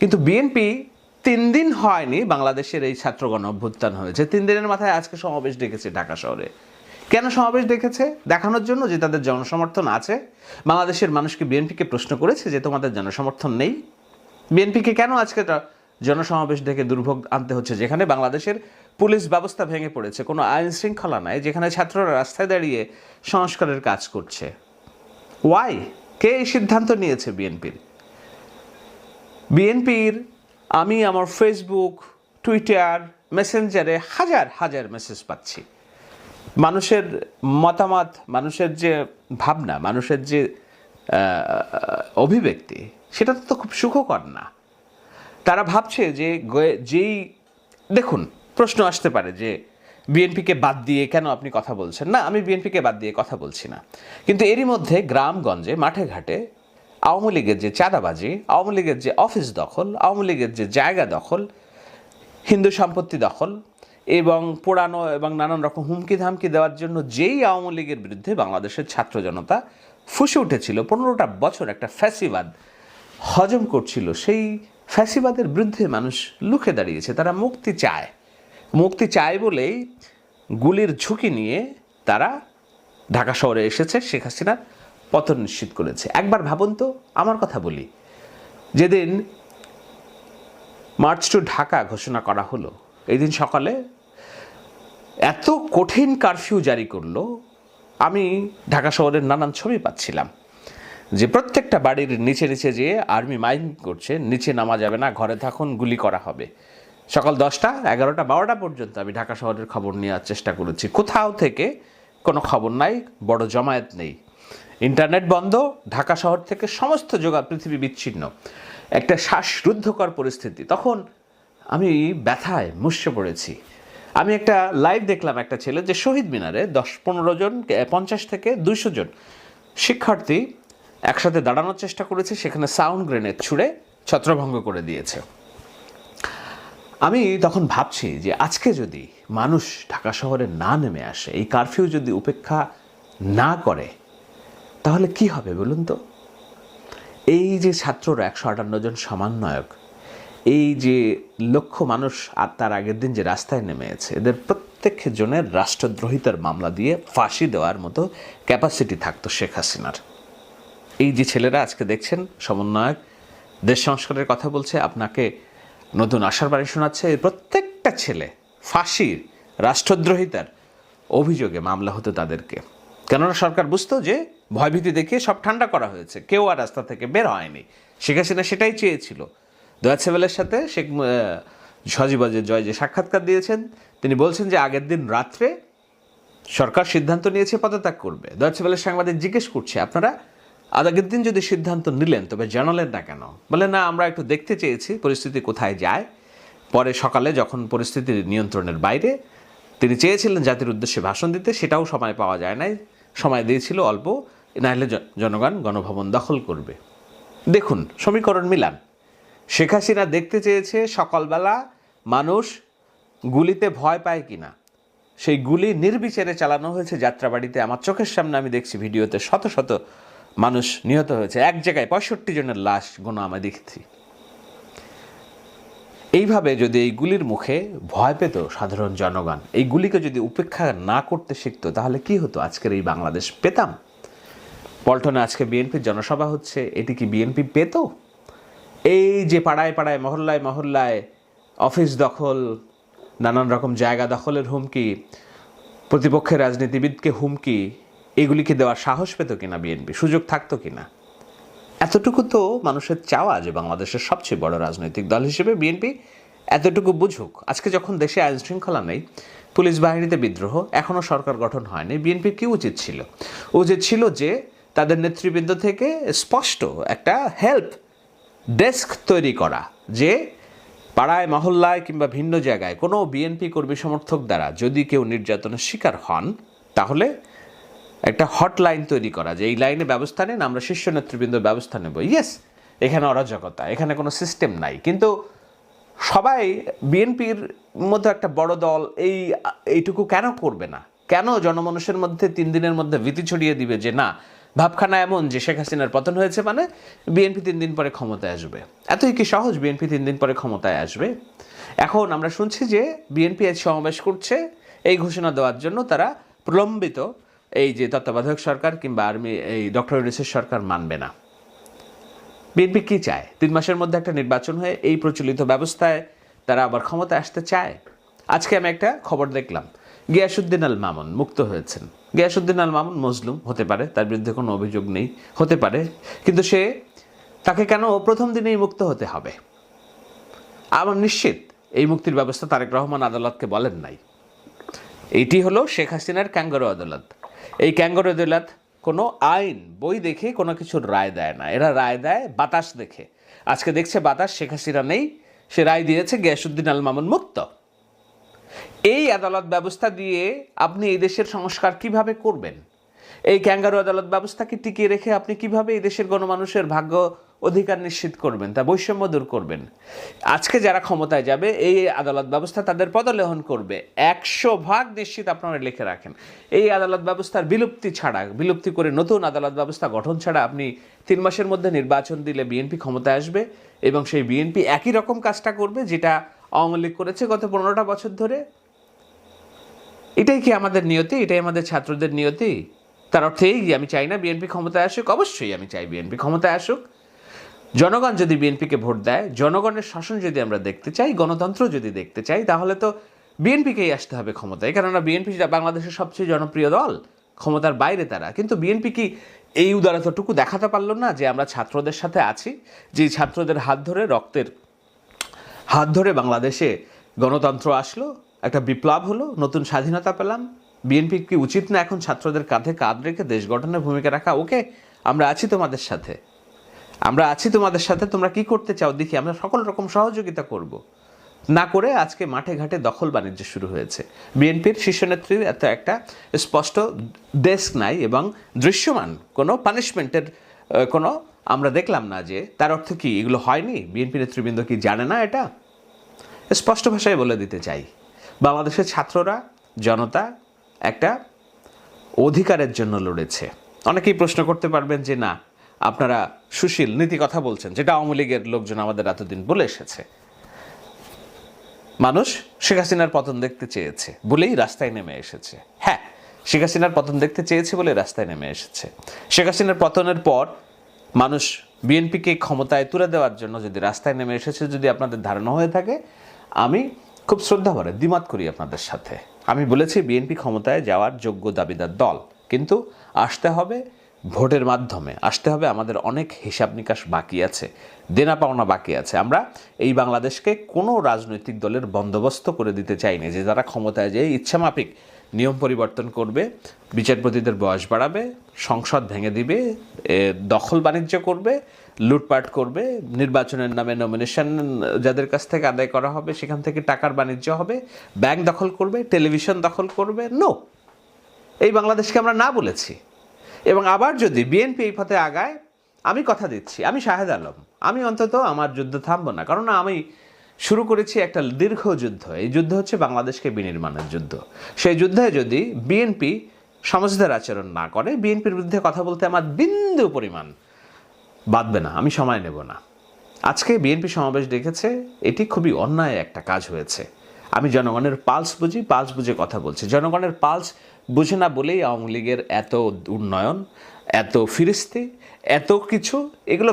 কিন্তু বিএনপি তিন দিন হয়নি বাংলাদেশের এই ছাত্রগণ অভ্যুত্থান হয়েছে। তিন দিনের মাথায় আজকে সমাবেশ ডেকেছে ঢাকা শহরে। কেন সমাবেশ ডেকেছে? দেখানোর জন্য যে তাদের জনসমর্থন আছে। বাংলাদেশের মানুষকে বিএনপিকে প্রশ্ন করেছে যে তোমাদের জনসমর্থন নেই? বিএনপিকে কেন আজকে জনসমাবেশ ডেকে দুর্ভোগ আনতে হচ্ছে? যেখানে বাংলাদেশের পুলিশ ব্যবস্থা ভেঙে পড়েছে, কোনো আইন শৃঙ্খলা নাই, যেখানে ছাত্ররা রাস্তায় দাঁড়িয়ে সংস্কারের কাজ করছে। ওয়াই কে এই সিদ্ধান্ত নিয়েছে বিএনপির বিএনপির আমি আমার ফেসবুক টুইটার মেসেঞ্জারে হাজার হাজার মেসেজ পাচ্ছি। মানুষের মতামত, মানুষের যে ভাবনা, মানুষের যে অভিব্যক্তি সেটা তো খুব সুখকর না। তারা ভাবছে যে যেই, দেখুন, প্রশ্ন আসতে পারে যে বিএনপিকে বাদ দিয়ে কেন আপনি কথা বলছেন? না, আমি বিএনপিকে বাদ দিয়ে কথা বলছি না। কিন্তু এরই মধ্যে গ্রামগঞ্জে, মাঠে ঘাটে আওয়ামী লীগের যে চাঁদাবাজি, আওয়ামী লীগের যে অফিস দখল, আওয়ামী লীগের যে জায়গা দখল, হিন্দু সম্পত্তি দখল এবং পোড়ানো এবং নানান রকম হুমকি ধামকি দেওয়ার জন্য যেই আওয়ামী লীগের বিরুদ্ধে বাংলাদেশের ছাত্র জনতা ফুসে উঠেছিল, পনেরোটা বছর একটা ফ্যাসিবাদ হজম করছিল, সেই ফ্যাসিবাদের বিরুদ্ধে মানুষ লুকে দাঁড়িয়েছে, তারা মুক্তি চায়। মুক্তি চায় বলেই গুলির ঝুঁকি নিয়ে তারা ঢাকা শহরে এসেছে, শেখ হাসিনার পতন নিশ্চিত করেছে। একবার ভাবুন তো, আমার কথা বলি। যেদিন মার্চ টু ঢাকা ঘোষণা করা হলো এই দিন সকালে এত কঠিন কারফিউ জারি করল, আমি ঢাকা শহরের নানান ছবি পাচ্ছিলাম। যে প্রত্যেকটা বাড়ির নিচে নিচে যেয়ে আর্মি মাইন করছে, নিচে নামা যাবে না, ঘরে থাকুন, গুলি করা হবে। সকাল দশটা, এগারোটা, বারোটা পর্যন্ত আমি ঢাকা শহরের খবর নেওয়ার চেষ্টা করেছি। কোথাও থেকে কোনো খবর নাই, বড় জমায়েত নেই। ইন্টারনেট বন্ধ, ঢাকা শহর থেকে সমস্ত যোগা পৃথিবী বিচ্ছিন্ন। একটা শ্বাসরুদ্ধকর পরিস্থিতি। তখন আমি ব্যথায় মুষে পড়েছি। আমি একটা লাইভ দেখলাম একটা ছেলে যে শহীদ মিনারে দশ, পনেরো জন, পঞ্চাশ থেকে দুইশো জন শিক্ষার্থী একসাথে দাঁড়ানোর চেষ্টা করেছে, সেখানে সাউন্ড গ্রেনেড ছুঁড়ে ছত্রভঙ্গ করে দিয়েছে। আমি তখন ভাবছি যে আজকে যদি মানুষ ঢাকা শহরে না নেমে আসে, এই কারফিউ যদি উপেক্ষা না করে তাহলে কি হবে বলুন তো? এই যে ছাত্ররা একশো আটান্ন জন সমন্বয়ক এই যে লক্ষ মানুষ আর তার আগের দিন যে রাস্তায় নেমেছে এদের প্রত্যেক জনের রাষ্ট্রদ্রোহিতার মামলা দিয়ে ফাঁসি দেওয়ার মতো ক্যাপাসিটি থাকতো শেখ হাসিনার। এই যে ছেলেরা আজকে দেখছেন, সমন্বয়ক দেশ সংস্কারের কথা বলছে, আপনাকে নতুন আশার বাড়ি শোনাচ্ছে প্রত্যেকটা ছেলে ফাঁসির, রাষ্ট্রদ্রোহিতার অভিযোগে মামলা হতো তাদেরকে। কেননা সরকার বুঝতো যে ভয়ভীতি দেখিয়ে সব ঠান্ডা করা হয়েছে। কেউ আর রাস্তা থেকে বের হয়নি। শেখ হাসিনা সেটাই চেয়েছিল। দয়াত সেভেলের সাথে শেখ সজীবাজের জয় যে সাক্ষাৎকার দিয়েছেন, তিনি বলছেন যে আগের দিন রাত্রে সরকার সিদ্ধান্ত নিয়েছে, পদত্যাগ করবে। দয়াচ্ছে বেলের সাংবাদিক জিজ্ঞেস করছে, আপনারা আগের দিন যদি সিদ্ধান্ত নিলেন, তবে জানালেন না কেন? বলে, না, আমরা একটু দেখতে চেয়েছি, পরিস্থিতি কোথায় যায়। পরে সকালে যখন পরিস্থিতি নিয়ন্ত্রণের বাইরে, তিনি চেয়েছিলেন জাতির উদ্দেশ্যে ভাষণ দিতে, সেটাও সময় পাওয়া যায় নাই। সময় দিয়েছিল অল্প, নাহলে জনগণ গণভবন দখল করবে। দেখুন, সমীকরণ মিলান। শেখ হাসিনা দেখতে চেয়েছে সকালবেলা মানুষ গুলিতে ভয় পায় কিনা। সেই গুলি নির্বিচারে চালানো হয়েছে যাত্রাবাড়িতে। আমার চোখের সামনে আমি দেখছি ভিডিওতে শত শত মানুষ নিহত হয়েছে। এক জায়গায় পঁয়ষট্টি জনের লাশ গোনা আমি দেখছি। এইভাবে যদি এই গুলির মুখে ভয় পেত সাধারণ জনগণ, এই গুলিকে যদি উপেক্ষা না করতে শিখতো, তাহলে কি হতো? আজকের এই বাংলাদেশ পেতাম। পল্টনে আজকে বিএনপির জনসভা হচ্ছে, এটি কি বিএনপি পেত? এই যে পাড়ায় পাড়ায়, মহল্লায় মহল্লায়, অফিস দখল, নানান রকম জায়গা দখলের হুমকি, প্রতিপক্ষের রাজনীতিবিদকে হুমকি, এগুলিকে দেওয়ার সাহস পেত কিনা বিএনপি? সুযোগ থাকতো কিনা? এতটুকু তো মানুষের চাওয়া যে বাংলাদেশের সবচেয়ে বড় রাজনৈতিক দল হিসেবে বিএনপি এতটুকু বুঝুক। আজকে যখন দেশে আইন শৃঙ্খলা নেই, পুলিশ বাহিনীতে বিদ্রোহ এখনও সরকার গঠন হয়নি বিএনপির কি উচিত ছিল? উচিত ছিল যে তাদের নেতৃবৃন্দ থেকে স্পষ্ট একটা হেল্প ডেস্ক তৈরি করা, যে পাড়ায়, মহল্লায় কিংবা ভিন্ন জায়গায় কোনো বিএনপি কর্মী সমর্থক দ্বারা যদি কেউ নির্যাতনের শিকার হন, তাহলে একটা হটলাইন তৈরি করা যে এই লাইনে ব্যবস্থা নেন, আমরা শীর্ষ নেতৃবৃন্দ ব্যবস্থা নেব। ইয়েস এখানে অরাজকতা, এখানে কোনো সিস্টেম নাই। কিন্তু সবাই বিএনপির মধ্যে একটা বড় দল, এই, এইটুকু কেন করবে না? কেন জনমানুষের মধ্যে তিন দিনের মধ্যে ভীতি ছড়িয়ে দিবে যে না, ভাবখানা এমন যে শেখ হাসিনার পতন হয়েছে মানে বিএনপি তিন দিন পরে ক্ষমতায় আসবে। এতই কি সহজ? বিএনপি তিন দিন পরে ক্ষমতায় আসবে। এখন আমরা শুনছি যে বিএনপি আজ সমাবেশ করছে, এই ঘোষণা দেওয়ার জন্য তারা প্রলম্বিত। এই যে তত্ত্বাবধায়ক সরকার কিংবা আর্মি, এই ডক্টর ইউনিসের সরকার মানবে না। বিএনপি কি চায়? তিন মাসের মধ্যে একটা নির্বাচন হয়ে এই প্রচলিত ব্যবস্থায় তারা আবার ক্ষমতায় আসতে চায়? আজকে আমি একটা খবর দেখলাম। গিয়াসুদ্দিন আল মামুন মুক্ত হয়েছেন। গিয়াসুদ্দিন আল মামুন মজলুম হতে পারে, তার বিরুদ্ধে কোনো অভিযোগ নেই, হতে পারে, কিন্তু সে তাকে কেন প্রথম দিনেই মুক্ত হতে হবে? আমার নিশ্চিত এই মুক্তির ব্যবস্থা তারেক রহমান আদালতকে বলেন নাই। এইটি হলো শেখ হাসিনার ক্যাঙ্গারো আদালত। এই ক্যাঙ্গারো আদালত কোনো আইন, বই দেখে কোনো কিছুর রায় দেয় না। এরা রায় দেয় বাতাস দেখে। আজকে দেখছে বাতাস, শেখ হাসিনা নেই। সে রায় দিয়েছে গ্যাসুদ্দিন আল মামুন মুক্ত। এই আদালত ব্যবস্থা দিয়ে আপনি এই দেশের সংস্কার কীভাবে করবেন? এই ক্যাঙ্গারু আদালত ব্যবস্থাকে টিকিয়ে রেখে আপনি কীভাবে এই দেশের গণমানুষের ভাগ্য অধিকার নিশ্চিত করবেন, তা বৈষম্য দূর করবেন? আজকে যারা ক্ষমতায় যাবে, এই আদালত ব্যবস্থা তাদের পদলেহন করবে। একশো ভাগ নিশ্চিত আপনারা লিখে রাখেন। এই আদালত ব্যবস্থার বিলুপ্তি ছাড়া, বিলুপ্তি করে নতুন আদালত ব্যবস্থা গঠন ছাড়া আপনি তিন মাসের মধ্যে নির্বাচন দিলে বিএনপি ক্ষমতায় আসবে এবং সেই বিএনপি একই রকম কাজটা করবে যেটা আওয়ামী লীগ করেছে গত পনেরোটা বছর ধরে। এটাই কি আমাদের নিয়তি? এটাই আমাদের ছাত্রদের নিয়তি? তার অর্থ এই আমি চাই না বিএনপি ক্ষমতায় আসুক, অবশ্যই আমি চাই বিএনপি ক্ষমতায় আসুক। জনগণ যদি বিএনপিকে ভোট দেয়, জনগণের শাসন যদি আমরা দেখতে চাই, গণতন্ত্র যদি দেখতে চাই, তাহলে তো বিএনপিকেই আসতে হবে ক্ষমতায়। কেননা বিএনপি বাংলাদেশের সবচেয়ে জনপ্রিয় দল, ক্ষমতার বাইরে তারা। কিন্তু বিএনপি কি এই উদারতাটুকু দেখাতে পারল না যে আমরা ছাত্রদের সাথে আছি, যে ছাত্রদের হাত ধরে, রক্তের হাত ধরে বাংলাদেশে গণতন্ত্র আসলো, একটা বিপ্লব হলো, নতুন স্বাধীনতা পেলাম বিএনপি কি উচিত না এখন ছাত্রদের কাঁধে কাঁধ রেখে দেশ গঠনের ভূমিকা রাখা? ওকে, আমরা আছি তোমাদের সাথে। আমরা আছি তোমাদের সাথে, তোমরা কি করতে চাও দেখি, আমরা সকল রকম সহযোগিতা করব। না করে আজকে মাঠে ঘাটে দখল বাণিজ্য শুরু হয়েছে। বিএনপির শীর্ষ নেত্রীর এত একটা স্পষ্ট ডেস্ক নাই এবং দৃশ্যমান। কোনো পানিশমেন্টের কোনো আমরা দেখলাম না যে তার অর্থ কি, এগুলো হয়নি? বিএনপি নেতৃবৃন্দ কি জানে না এটা? স্পষ্ট ভাষায় বলে দিতে চাই। বাংলাদেশের ছাত্ররা, জনতা একটা অধিকারের জন্য লড়েছে। অনেকেই প্রশ্ন করতে পারবেন যে, না, আপনারা সুশীল, নীতি কথা বলছেন, যেটা আওয়ামী লীগের লোকজন আমাদের এতদিন বলে এসেছে। মানুষ শেখ হাসিনার পতন দেখতে চেয়েছে বলেই রাস্তায় নেমে এসেছে। হ্যাঁ শেখ হাসিনার পতন দেখতে চেয়েছে বলে রাস্তায় নেমে এসেছে। শেখ হাসিনার পতনের পর মানুষ বিএনপিকে ক্ষমতায় তুলে দেওয়ার জন্য যদি রাস্তায় নেমে এসেছে, যদি আপনাদের ধারণা হয়ে থাকে, আমি খুব শ্রদ্ধা ভরে দ্বিমত করি আপনাদের সাথে। আমি বলেছি বিএনপি ক্ষমতায় যাওয়ার যোগ্য দাবিদার দল, কিন্তু আসতে হবে ভোটের মাধ্যমে। আসতে হবে আমাদের অনেক হিসাব নিকাশ বাকি আছে, দেনা পাওনা বাকি আছে। আমরা এই বাংলাদেশকে কোনো রাজনৈতিক দলের বন্দোবস্ত করে দিতে চাইনি যে যারা ক্ষমতায় যেয়ে ইচ্ছামাফিক নিয়ম পরিবর্তন করবে, বিচারপতিদের বয়স বাড়াবে, সংসদ ভেঙে দিবে দখল বাণিজ্য করবে, লুটপাট করবে, নির্বাচনের নামে নমিনেশন যাদের কাছ থেকে আদায় করা হবে সেখান থেকে টাকার বাণিজ্য হবে ব্যাংক দখল করবে টেলিভিশন দখল করবে নো এই বাংলাদেশকে আমরা না বলেছি। এবং আবার যদি বিএনপি এই পথে আগায়, আমি কথা দিচ্ছি, আমি শাহেদ আলম, আমি অন্তত আমার যুদ্ধ থামবো না কারণ আমি শুরু করেছি একটা দীর্ঘ যুদ্ধ। এই যুদ্ধ হচ্ছে বাংলাদেশকে বিনির্মাণের যুদ্ধ। সেই যুদ্ধে যদি বিএনপি সমঝদার আচরণ না করে, বিএনপির বিরুদ্ধে কথা বলতে আমার বিন্দু পরিমাণ বাঁধবে না, আমি সময় নেব না। আজকে বিএনপি সমাবেশ ডেকেছে, এটি খুবই অন্যায় একটা কাজ হয়েছে। আমি জনগণের পালস বুঝি, পালস বুঝে কথা বলছি। জনগণের পালস বুঝে না বলেই আওয়ামী লীগের এত উন্নয়ন, এত ফিরিস্তি, এত কিছু, এগুলো